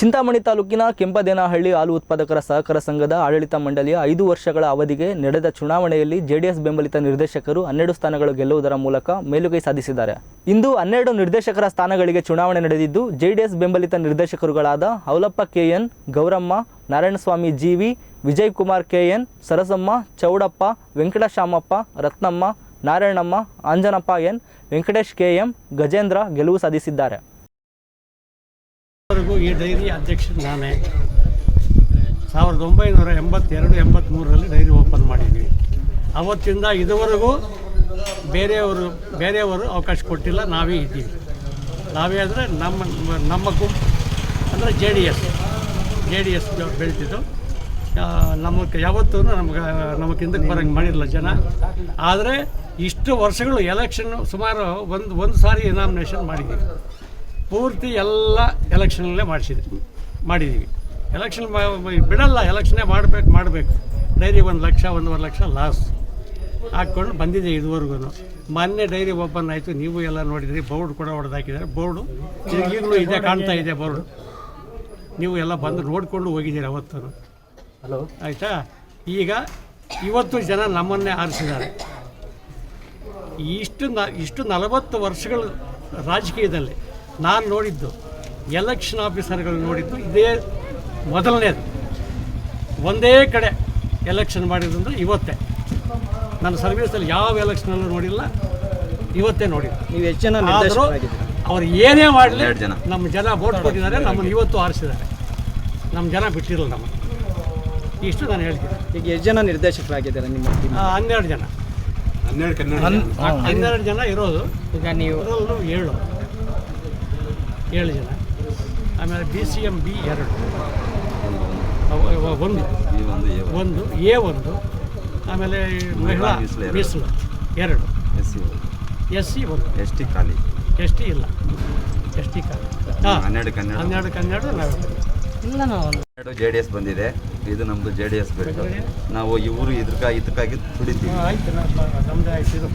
ಚಿಂತಾಮಣಿ ತಾಲೂಕಿನ ಕೆಂಪದೇನಹಳ್ಳಿ ಹಾಲು ಉತ್ಪಾದಕರ ಸಹಕಾರ ಸಂಘದ ಆಡಳಿತ ಮಂಡಳಿಯ ಐದು ವರ್ಷಗಳ ಅವಧಿಗೆ ನಡೆದ ಚುನಾವಣೆಯಲ್ಲಿ ಜೆಡಿಎಸ್ ಬೆಂಬಲಿತ ನಿರ್ದೇಶಕರು ಹನ್ನೆರಡು ಸ್ಥಾನಗಳು ಗೆಲ್ಲುವುದರ ಮೂಲಕ ಮೇಲುಗೈ ಸಾಧಿಸಿದ್ದಾರೆ. ಇಂದು ಹನ್ನೆರಡು ನಿರ್ದೇಶಕರ ಸ್ಥಾನಗಳಿಗೆ ಚುನಾವಣೆ ನಡೆದಿದ್ದು, ಜೆಡಿಎಸ್ ಬೆಂಬಲಿತ ನಿರ್ದೇಶಕರುಗಳಾದ Haulappa KN, Gowramma, Narayanaswamy GV Vijay Kumar KN, Sarasamma, Chowdappa, Venkatashamappa, Ratnamma, Narayanamma, Anjanappa N, Venkatesh KM, Gajendra ಗೆಲುವು ಸಾಧಿಸಿದ್ದಾರೆ. ವರೆಗೂ ಈ ಡೈರಿ ಅಧ್ಯಕ್ಷ ನಾನೇ. ಸಾವಿರದ ಒಂಬೈನೂರ ಎಂಬತ್ತೆರಡು ಎಂಬತ್ತ್ಮೂರರಲ್ಲಿ ಡೈರಿ ಓಪನ್ ಮಾಡಿದ್ವಿ. ಅವತ್ತಿಂದ ಇದುವರೆಗೂ ಬೇರೆಯವರು ಬೇರೆಯವರು ಅವಕಾಶ ಕೊಟ್ಟಿಲ್ಲ, ನಾವೇ ಇದ್ದೀವಿ. ನಾವೇ ಅಂದರೆ ನಮ್ಮ ನಮ್ಮ ಗುಂಪು, ಅಂದರೆ J D S J D S ಬೆಳೀತಿದ್ದು ನಮಗೆ ಯಾವತ್ತೂ ನಮ್ಗೆ ನಮಗೆ ಹಿಂದಕ್ಕೆ ಬರೋಂಗೆ ಮಾಡಿರಲಿಲ್ಲ ಜನ. ಆದರೆ ಇಷ್ಟು ವರ್ಷಗಳು ಎಲೆಕ್ಷನ್ನು ಸುಮಾರು ಒಂದು ಒಂದು ಸಾರಿ ನಾಮಿನೇಷನ್ ಮಾಡಿದ್ದೀವಿ. ಪೂರ್ತಿ ಎಲ್ಲ ಎಲೆಕ್ಷನಲ್ಲೇ ಮಾಡಿಸಿದ್ರು ಮಾಡಿದ್ದೀವಿ ಎಲೆಕ್ಷನ್ ಬಿಡಲ್ಲ ಎಲೆಕ್ಷನ್ನೇ ಮಾಡಬೇಕು ಮಾಡಬೇಕು. ಡೈರಿ ಒಂದು ಲಕ್ಷ ಒಂದೂವರೆ ಲಕ್ಷ ಲಾಸ್. ಹಾಕ್ಕೊಂಡು ಬಂದಿದೆ ಇದುವರೆಗೂ ಮೊನ್ನೆ ಡೈರಿ ಓಪನ್ ಆಯಿತು ನೀವು ಎಲ್ಲ ನೋಡಿದ್ರಿ ಬೋರ್ಡ್ ಕೂಡ ಹೊಡೆದಾಕಿದ್ದಾರೆ ಬೋರ್ಡು ಈಗಲೂ ಇದೆ ಕಾಣ್ತಾ ಇದೆ ಬೋರ್ಡು. ನೀವು ಎಲ್ಲ ಬಂದು ನೋಡಿಕೊಂಡು ಹೋಗಿದ್ದೀರಿ ಅವತ್ತು ಹಲೋ. ಆಯಿತಾ? ಈಗ ಇವತ್ತು ಜನ ನಮ್ಮನ್ನೇ ಆರಿಸಿದ್ದಾರೆ. ಇಷ್ಟು ನ ಇಷ್ಟು ನಲವತ್ತು ವರ್ಷಗಳು ರಾಜಕೀಯದಲ್ಲಿ ನಾನು ನೋಡಿದ್ದು ಎಲೆಕ್ಷನ್ ಆಫೀಸರ್ಗಳು ನೋಡಿದ್ದು ಇದೇ ಮೊದಲನೇದು. ಒಂದೇ ಕಡೆ ಎಲೆಕ್ಷನ್ ಮಾಡಿದ್ದು ಅಂದರೆ ಇವತ್ತೇ. ನನ್ನ ಸರ್ವೀಸಲ್ಲಿ ಯಾವ ಎಲೆಕ್ಷನಲ್ಲೂ ನೋಡಿಲ್ಲ ಇವತ್ತೇ ನೋಡಿಲ್ಲ ನೀವು ಎಷ್ಟು ಜನ ಅವ್ರು ಏನೇ ಮಾಡಲಿ ಹನ್ನೆರಡು ಜನ. ನಮ್ಮ ಜನ ವೋಟ್ ಕೊಟ್ಟಿದ್ದಾರೆ ನಮ್ಮನ್ನು ಇವತ್ತು ಆರಿಸಿದ್ದಾರೆ. ನಮ್ಮ ಜನ ಬಿಟ್ಟಿರಲ್ಲ ನಮ್ಮ ಇಷ್ಟು ನಾನು ಹೇಳ್ತೀನಿ. ಈಗ ಎಷ್ಟು ಜನ ನಿರ್ದೇಶಕರಾಗಿದ್ದಾರೆ ನಿಮ್ಮ ಹನ್ನೆರಡು ಜನ. ಹನ್ನೆರಡು ಜನ ಇರೋದು. ಈಗ ನೀವು ಏಳು. ಏಳು ಜನ. ಆಮೇಲೆ ಬಿ ಸಿ ಎಂ ಬಿ ಎರಡು. ಒಂದು ಈ ಒಂದು. ಎ ಒಂದು ಎ ಒಂದು. ಆಮೇಲೆ ಮಹಿಳಾ ಮೀಸಲು ಎರಡು. ಎಸ್ ಸಿ ಎಸ್ ಸಿ ಒಂದು. ಎಸ್ ಟಿ ಖಾಲಿ. ಎಸ್ ಟಿ ಇಲ್ಲ. ಎಸ್ ಟಿ ಖಾಲಿ. ಹನ್ನೆರಡು ಕನ್ನಡ. ಹನ್ನೆರಡು ಕನ್ನಡ ಇಲ್ಲ ನಾವು ಹನ್ನೆರಡು ಜೆ ಡಿ ಎಸ್ ಬಂದಿದೆ. ಇದು ನಮ್ಮದು ಜೆ ಡಿ ಎಸ್ ಬೇಕು. ನಾವು ಇವರು ಇದಕ್ಕಾಗಿ ಇದಕ್ಕಾಗಿ ದುಡಿತೀವಿ ಆಯ್ತು. ನಮ್ದು ಆಯ್ತು. ಇದು